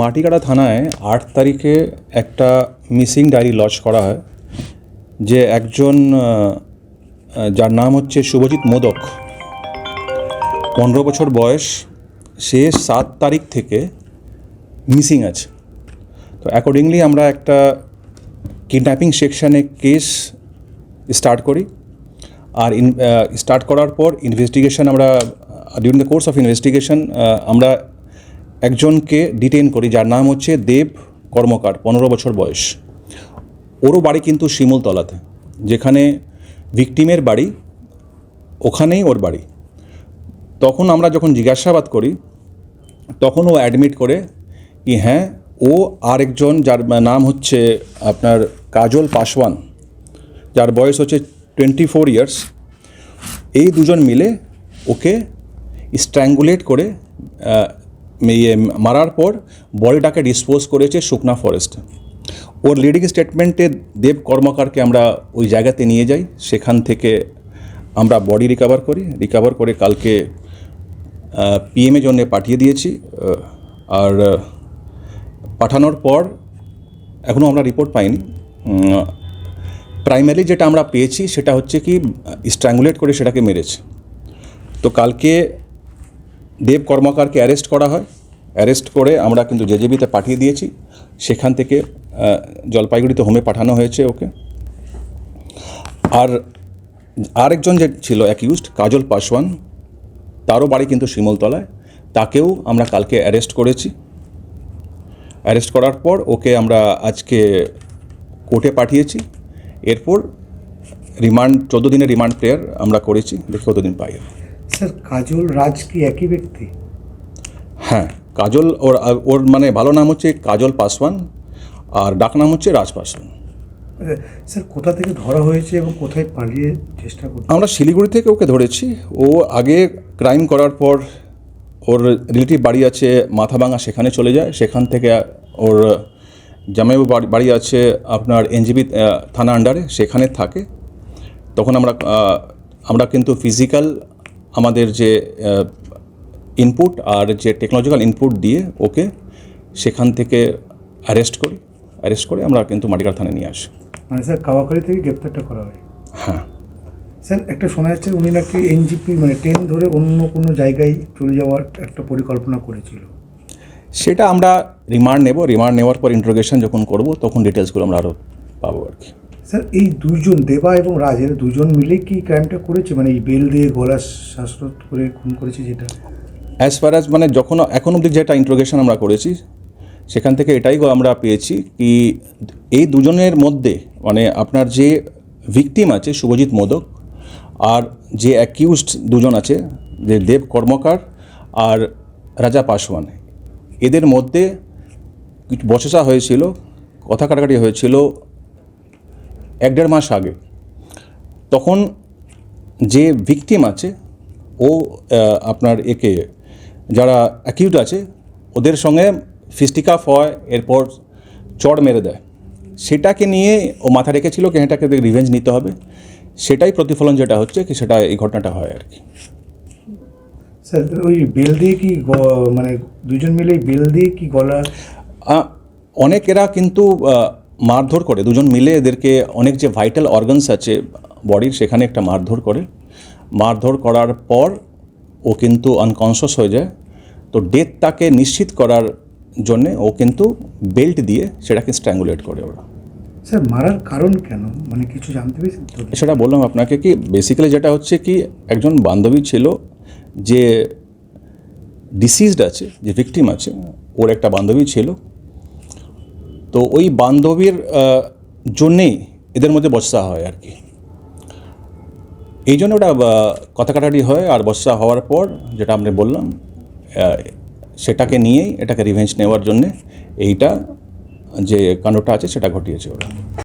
মাটিকাড়া থানায় আট তারিখে একটা মিসিং ডায়েরি লজ করা হয়, যে একজন যার নাম হচ্ছে শুভজিৎ মোদক। পনেরো বছর বয়স, সে সাত তারিখ থেকে মিসিং আছে। তো অ্যাকর্ডিংলি আমরা একটা কিডন্যাপিং সেকশনে কেস স্টার্ট করি। আর ইন স্টার্ট করার পর ইনভেস্টিগেশন আমরা during the course of investigation আমরা একজনকে ডিটেইন করি, যার নাম হচ্ছে দেব কর্মকার, পনেরো বছর বয়স। ওরও বাড়ি কিন্তু শিমুলতলাতে, যেখানে ভিকটিমের বাড়ি, ওখানেই ওর বাড়ি। তখন আমরা যখন জিজ্ঞাসাবাদ করি, তখন ও অ্যাডমিট করে কি হ্যাঁ ও আরেকজন যার নাম হচ্ছে আপনার কাজল পাসওয়ান, যার বয়স হচ্ছে টোয়েন্টি ফোর ইয়ার্স এই দুজন মিলে ওকে স্ট্র্যাঙ্গুলেট করে ইয়ে মারার পর বডিটাকে ডিসপোজ করেছে শুকনা ফরেস্টে ওর লিডিং স্টেটমেন্টে দেব কর্মকারকে আমরা ওই জায়গাতে নিয়ে যাই, সেখান থেকে আমরা বডি রিকভার করি। রিকভার করে কালকে পিএমের জন্য পাঠিয়ে দিয়েছি আর পাঠানোর পর এখনও আমরা রিপোর্ট পাইনি। প্রাইমারি যেটা আমরা পেয়েছি সেটা হচ্ছে কি স্ট্র্যাঙ্গুলেট করে সেটাকে মেরেছে। তো কালকে দেব কর্মকারকে অ্যারেস্ট করা হয়। অ্যারেস্ট করে আমরা কিন্তু জেজেবিতে পাঠিয়ে দিয়েছি। সেখান থেকে জলপাইগুড়িতে হোমে পাঠানো হয়েছে ওকে। আর আরেকজন যে ছিল অ্যাকিউজড কাজল পাসওয়ান, তারও বাড়ি কিন্তু শিমলতলায়। তাকেও আমরা কালকে অ্যারেস্ট করেছি। অ্যারেস্ট করার পর ওকে আমরা আজকে কোর্টে পাঠিয়েছি। এরপর রিমান্ড, চোদ্দ দিনের রিমান্ড প্রেয়ার আমরা করেছি। দেখি কতদিন পাই। স্যার কাজল রাজ কি একই ব্যক্তি? হ্যাঁ কাজল ওর ওর মানে ভালো নাম হচ্ছে কাজল পাসওয়ান আর ডাক নাম হচ্ছে রাজ পাসওয়ান। আচ্ছা, স্যার কোথা থেকে ধরা হয়েছে এবং কোথায় পালিয়ে চেষ্টা করছে? আমরা শিলিগুড়ি থেকে ওকে ধরেছি। ও আগে ক্রাইম করার পর ওর রিলেটিভ বাড়ি আছে মাথাভাঙা সেখানে চলে যায়। সেখান থেকে ওর জামাইবাবু বাড়ি- বাড়ি আছে আপনার এনজিবি থানা আন্ডারে সেখানে থাকে। তখন আমরা আমরা কিন্তু ফিজিক্যাল আমাদের যে ইনপুট আর যে টেকনোলজিক্যাল ইনপুট দিয়ে ওকে সেখান থেকে অ্যারেস্ট করি। অ্যারেস্ট করে আমরা কিন্তু মাটিকার থানায় নিয়ে আসি। মানে স্যার কাওয়াখালী থেকে গ্রেপ্তারটা করা হয়? হ্যাঁ। স্যার একটা শোনা যাচ্ছে উনি নাকি এনজিপি মানে ট্রেন ধরে অন্য কোনো জায়গায় চলে যাওয়ার একটা পরিকল্পনা করেছিল। সেটা আমরা রিমান্ড নেব। রিমান্ড নেওয়ার পর ইন্ট্রোগেশন যখন করব তখন ডিটেলসগুলো আমরা আরও পাবো আর কি। স্যার, এই দুজন দেবা এবং রাজের দুজন মিলে কি ক্রাইমটা করেছে? মানে এই বেল দিয়ে গলা শ্বাসরোধ করে খুন করেছে যেটা? অ্যাজ ফার অ্যাজ মানে যখন এখন অবধি যেটা ইন্ট্রোগেশন আমরা করেছি, সেখান থেকে এটাই আমরা পেয়েছি কি এই দুজনের মধ্যে মানে আপনার যে ভিকটিম আছে শুভজিৎ মোদক আর যে অ্যাকিউজড দুজন আছে, যে দেব কর্মকার আর রাজা পাসওয়ান, এদের মধ্যে কিছু বচসা হয়েছিল, কথা কাটাকাটি হয়েছিল এক দেড় মাস আগে তখন যে ভিকটিম আছে ও আপনার একে যারা অ্যাকিউট আছে ওদের সঙ্গে ফিস্টিকাফ হয় এরপর চড় মেরে দেয়। সেটাকে নিয়ে ও মাথা রেখেছিল কি এটাকে রিভেঞ্জ নিতে হবে। সেটাই প্রতিফলন যেটা হচ্ছে কি সেটা এই ঘটনাটা হয় আর কি। স্যার ওই বেল দিয়ে কি মানে দুজন মিলে বেল দিয়ে কি গলা অনেকেরা কিন্তু মারধর করে দুজন মিলে এদেরকে অনেক যে ভাইটাল অর্গানস আছে বডির সেখানে একটা মারধর করে। মারধর করার পর ও কিন্তু আনকনসিয়াস হয়ে যায়। তো ডেথ তাকে নিশ্চিত করার জন্যে ও কিন্তু বেল্ট দিয়ে সেটাকে স্ট্র্যাঙ্গুলেট করে ওরা। স্যার মারার কারণ কেন? মানে কিছু জানতে পেরেছেন সেটা বললাম আপনাকে কি বেসিক্যালি যেটা হচ্ছে কি একজন বান্ধবী ছিল যে ডিসিজড আছে যে ভিকটিম আছে ওর একটা বান্ধবী ছিল। তো ওই বান্ধবীর জন্যেই এদের মধ্যে বর্ষা হয় আর কি। এই জন্য ওটা কথা কাটাকাটি হয় আর বর্ষা হওয়ার পর যেটা আমরা বললাম সেটাকে নিয়েই, এটাকে রিভেঞ্জ নেওয়ার জন্যে এইটা যে কাণ্ডটা আছে সেটা ঘটিয়েছে ওরা।